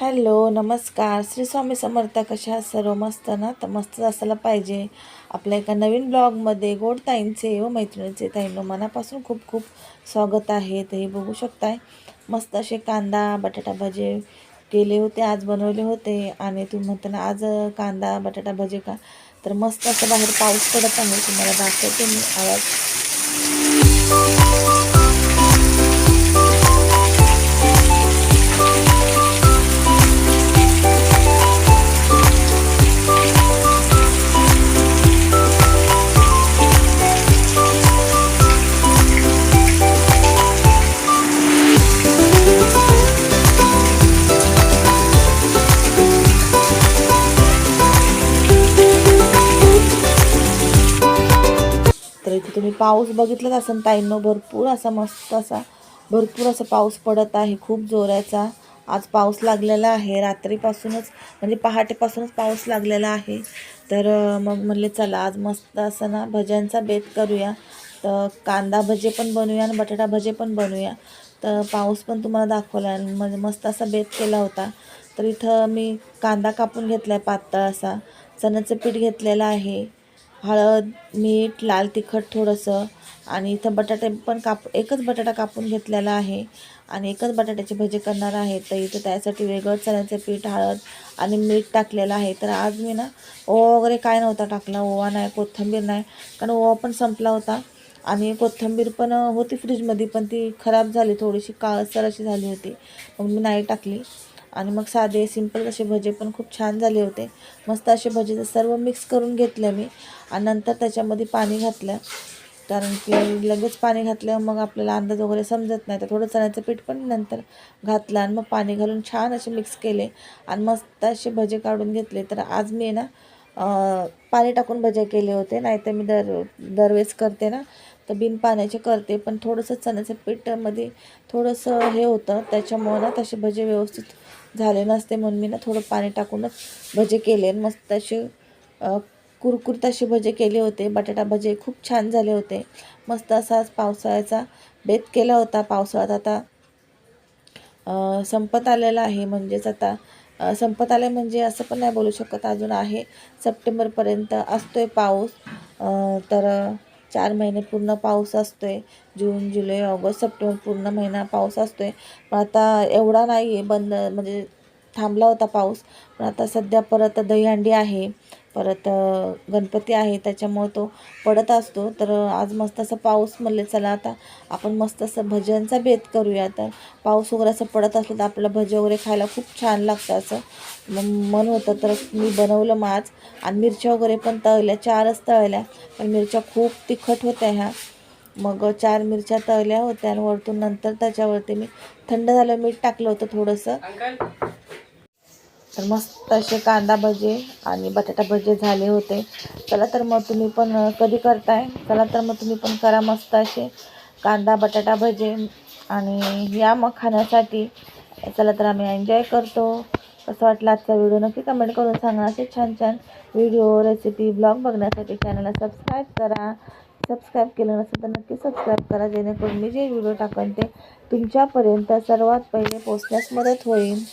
Hello नमस्कार. श्री स्वामी समर्थ कशा सर्व मस्त ना? तर मस्त असायला पाहिजे. आपल्या एका नवीन ब्लॉगमध्ये गोड ताईंचे व मैत्रिणीचे ताईंनो मनापासून खूप खूप स्वागत आहे. ते हे बघू शकताय. मस्त असे कांदा बटाटा भजे केले होते आज बनवले होते. आणि तुम्ही म्हणताना आज कांदा बटाटा भजे का? तर मस्त असं बाहेर पाऊस पडत आहे. तुम्हाला दाखवते मी आवाज. तर इथे तुम्ही पाऊस बघितलाच असेल ताईंनो भरपूर असा मस्त असा भरपूर असा पाऊस पडत आहे खूप जोराचा आज पाऊस लागलेला आहे रात्रीपासूनच म्हणजे पहाटेपासूनच पाऊस लागलेला आहे. तर मग म्हणले चला आज मस्त असं ना भज्यांचा बेत करूया. तर कांदा भजे पण बनवूया आणि बटाटा भजे पण बनवूया तर पाऊस पण तुम्हाला दाखवला आणि म्हणजे मस्त असा बेत केला होता. तर इथं मी कांदा कापून घेतला आहे पातळ असा. चण्याचं पीठ घेतलेलं आहे. हळद मीठ लाल तिखट थोडंसं आणि इथं बटाटे पण काप एकच बटाटा कापून घेतलेला आहे आणि एकच बटाट्याचे भजे करणार आहे. तर इथं त्यासाठी वेगळं चण्याचं पीठ हळद आणि मीठ टाकलेलं आहे. तर आज मी ना ओवा वगैरे काय नव्हता टाकला. ओवा नाही कोथिंबीर नाही कारण ओवा पण संपला होता आणि कोथिंबीर पण होती फ्रीजमध्ये पण ती खराब झाली. थोडीशी काळसर अशी झाली होती. मग मी नाही टाकली. आणि मग साधे सिंपल असे भजे पण खूप छान झाले होते. मस्त असे भजे सर्व मिक्स करून घेतले मी. आणि नंतर त्याच्यामध्ये पाणी घातलं. कारण की लगेच पाणी घातलं मग आपल्याला अंदाज वगैरे समजत नाही. तर थोडं चण्याचं पीठ पण नंतर घातलं आणि मग पाणी घालून छान असे मिक्स केले. आणि मस्त असे भजे काढून घेतले. तर आज मी ना पाणी टाकून भजे केले होते. नाहीतर मी दर दरवेळेस करते ना. तर बिन पाण्याचे करते. पण थोडंसं चण्याचं पीठमध्ये थोडंसं हे होतं. त्याच्यामुळं ना तसे भजे व्यवस्थित झाले नसते म्हणून मी ना थोडं पाणी टाकूनच भजे केले. मस्त असे अं, कुरकुरीत असे भजे केले होते. बटाटा भजे खूप छान झाले होते. मस्त असाच पावसाळ्याचा बेत केला होता. पावसाळ्यात आता संपत आलेला आहे. म्हणजेच आता संपत आले म्हणजे असं पण नाही बोलू शकत. अजून आहे सप्टेंबरपर्यंत. असतोय पाऊस. तर चार महिने पूर्ण पाऊस असतो आहे जून जुलै ऑगस्ट सप्टेंबर पूर्ण महिना पाऊस असतो आहे पण आता एवढा नाही आहे बंद म्हणजे थांबला होता पाऊस. पण आता सध्या परत दहीहंडी आहे. परत गणपती आहे त्याच्यामुळं तो पडत असतो. तर आज मस्त असं पाऊस म्हणले चला आता आपण मस्त असं भज्यांचा बेत करूया. तर पाऊस वगैरे असं पडत असलं तर आपल्याला भजे वगैरे खायला खूप छान लागतं असं. मग मन होतं. तर मी बनवलं मग आणि मिरच्या वगैरे पण तळल्या. चारच तळल्या. पण मिरच्या खूप तिखट होत्या ह्या. मग चार मिरच्या तळल्या होत्या आणि वरतून नंतर त्याच्यावरती मी थंड झालं मीठ टाकलं होतं थोडंसं. तर मस्त असे कांदा भजे आणि बटाटा भजे झाले होते. चला तर मग तुम्ही पण कधी करताय? चला तर मग तुम्ही पण करा मस्त असे कांदा बटाटा भजे आणि या मग खाण्यासाठी. चला तर आम्ही एन्जॉय करतो. कसं वाटलं आजचा व्हिडिओ नक्की कमेंट करून सांगा. असे छान छान व्हिडिओ रेसिपी ब्लॉग बघण्यासाठी चॅनलला सबस्क्राईब करा. सबस्क्राईब केलं नसेल तर नक्की सबस्क्राईब करा जेणेकरून मी जे व्हिडिओ टाकेन ते तुमच्यापर्यंत सर्वात पहिले पोचण्यास मदत होईल.